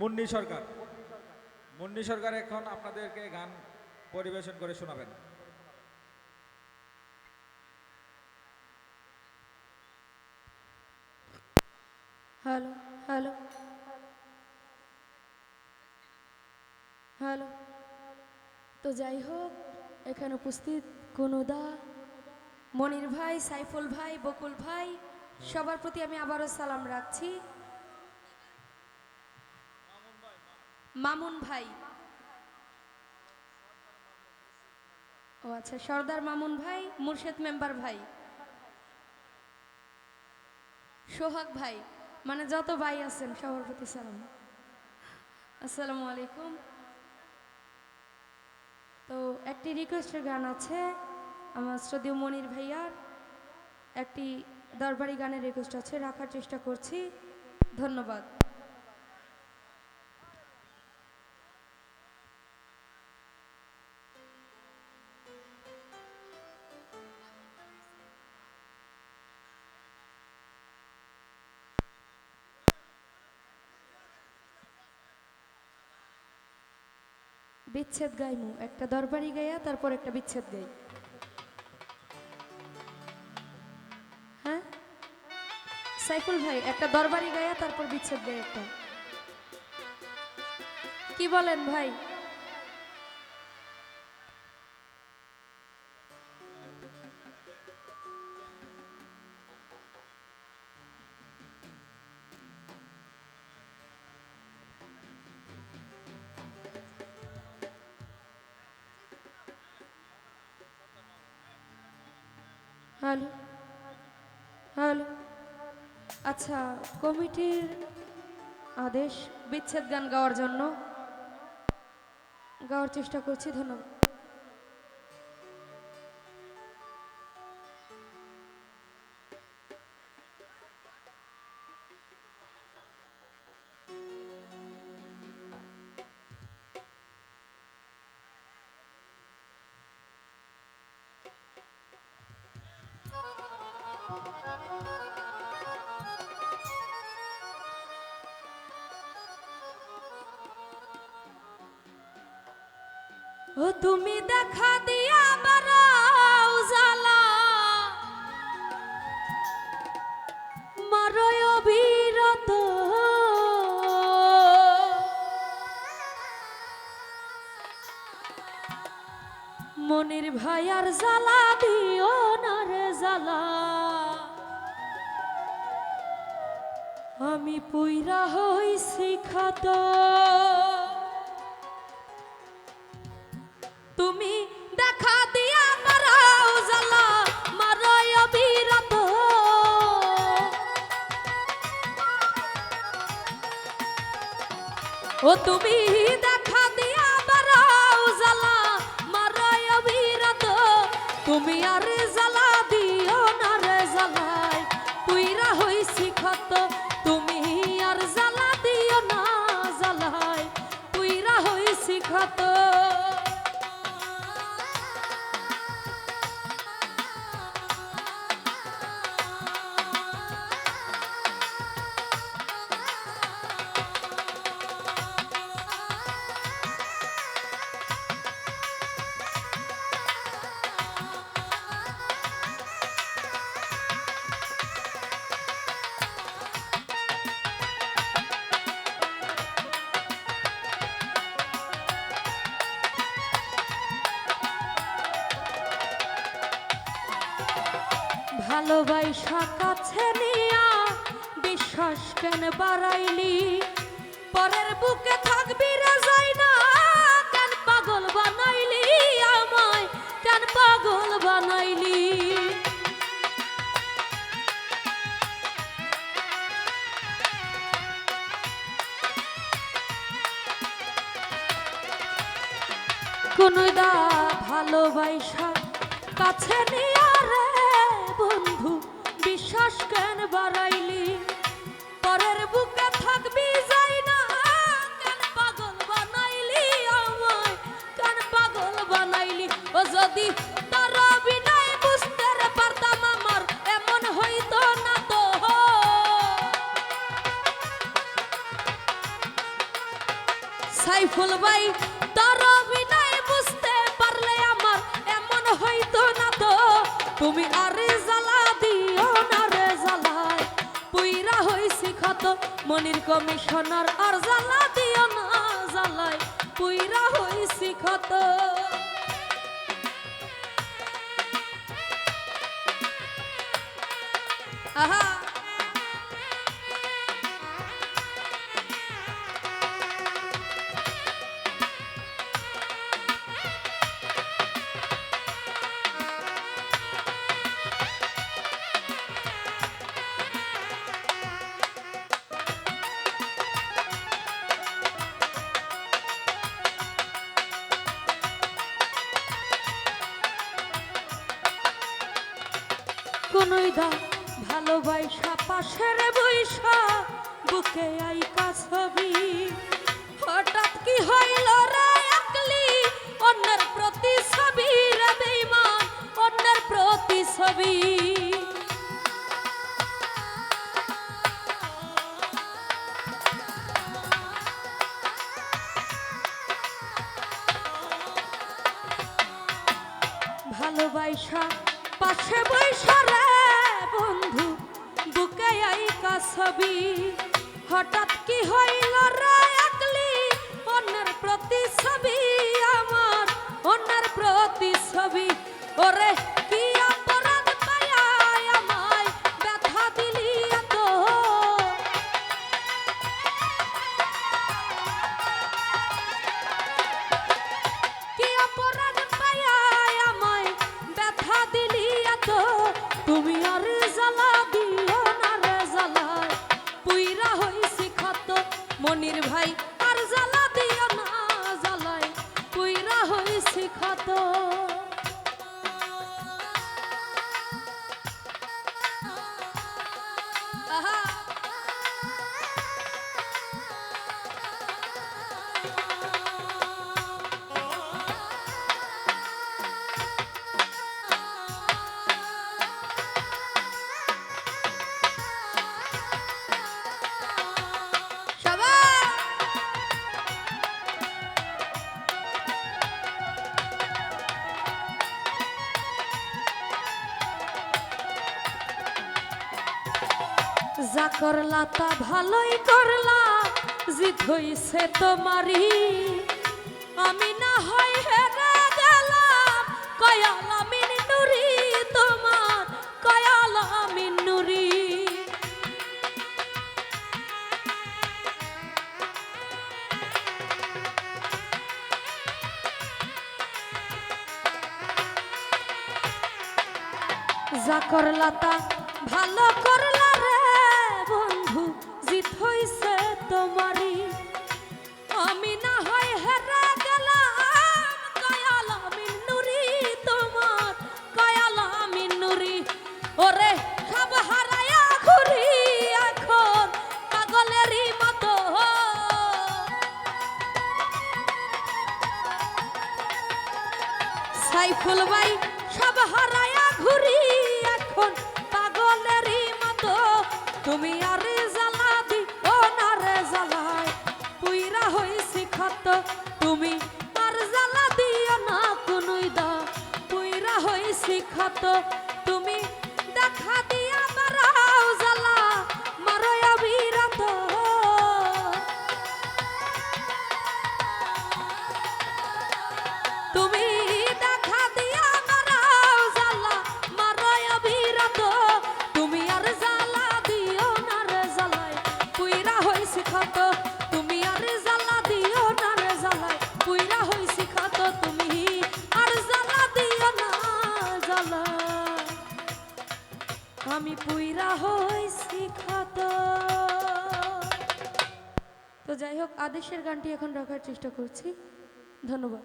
মুন্নি সরকার। মুন্নি সরকার এখন আপনাদেরকে গান পরিবেশন করে শোনাবেন। Hello hello. হ্যালো। তো যাই হোক, এখানে উপস্থিত কুনুদা, মনির ভাই, সাইফুল ভাই, বকুল ভাই, সবার প্রতি আমি আবারও সালাম রাখছি। মামুন ভাই। ও আচ্ছা সর্দার মামুন ভাই, মুর্শেদ মেম্বার ভাই। সোহাগ ভাই মানে যত ভাই আছেন, সবার প্রতি সালাম। আসসালামু আলাইকুম। তো একটি রিকোয়েস্টের গান আছে, আমার শ্রদ্ধেয় মনির ভাইয়ার একটি দরবারি গানের রিকোয়েস্ট আছে, রাখার চেষ্টা করছি। ধন্যবাদ। বিচ্ছেদ গাইমু। একটা দরবারি গাইয়া তারপর একটা বিচ্ছেদ গাই। হ্যাঁ? সাইফুল ভাই, একটা দরবারি গাইয়া তারপর বিচ্ছেদ গাই একটা। কি বলেন ভাই? Hello hello. আচ্ছা কমিটির আদেশ বিচ্ছেদ গান গাওয়ার জন্য গাওয়ার চেষ্টা করছি ধন্যবাদ। ও তুমি দেখা দিয়া বারাও জালা মারয় অবিরত মনির ভাইয়ার জ্বালা দিও না রে জ্বালা। আমি পুইরা হইছি খাত। তুমি দেখা দিয়া মারাও জ্বালা মারাই অবিরত ও তুমি দেখা দিয়া মারাও জ্বালা মারাই অবিরত তুমি আর জ্বালা ভালোবাসা কাছে নিয়া বিশ্বাস কেন বাড়াইলি? পরের বুকে থাকবি যাই না, কেন পাগল বানাইলি আমায়, কেন পাগল বানাইলি? কোনদা ভালোবাসা কাছে নিয়া রে কেন বাড়াইলি? পরের বুকে থাকবি যাই না। কেন পাগল বানাইলি আমায়? কেন পাগল বানাইলি? ও যদি সাইফুল ভাই, তোর অভিনয় বুঝতে পারলে আমার, এমন হইতো না তো। তুমি আরে মনির কমিশনার আর জ্বালা দিও না জ্বালায় পুইরা হইছি ক্ষত। আহা। কোনই দা ভালোবাসা, পাশের বৈশা, বুকে আইকা ছবি। হঠাৎ কি হইল রে অন্যের প্রতি ছবি রে বেইমান, অন্যের প্রতি ছবি। ভালোবাসা, পাশে বৈশা ছবি। হঠাৎ কি হইল রে আকলি অন্যের প্রতি ছবি আমার অন্যের প্রতি ছবি ওরে মনির ভাই আর জ্বালা দিও না জ্বালায় কইরা হয়েছে ক্ষত। যা করলা তা ভালোই করলা জিত হইছে তোমারই। আমি না হয় হেরে গেলাম, কয়াল আমিন নুরি তোমার, কয়াল আমিন নুরি। যা করলা তা ভালো করলা সাইফুল ভাই, সব হারায়া ঘুরি এখন। পাগলেরই মতো তুমি আরে জ্বালা দি ও না রে জ্বালায়। পুইরা হইছি ক্ষত, তুমি আর জ্বালা দিও না কোনই দা পুইরা হইছি ক্ষত তো যাই হোক আদেশের গানটি এখন রাখার চেষ্টা করছি। ধন্যবাদ।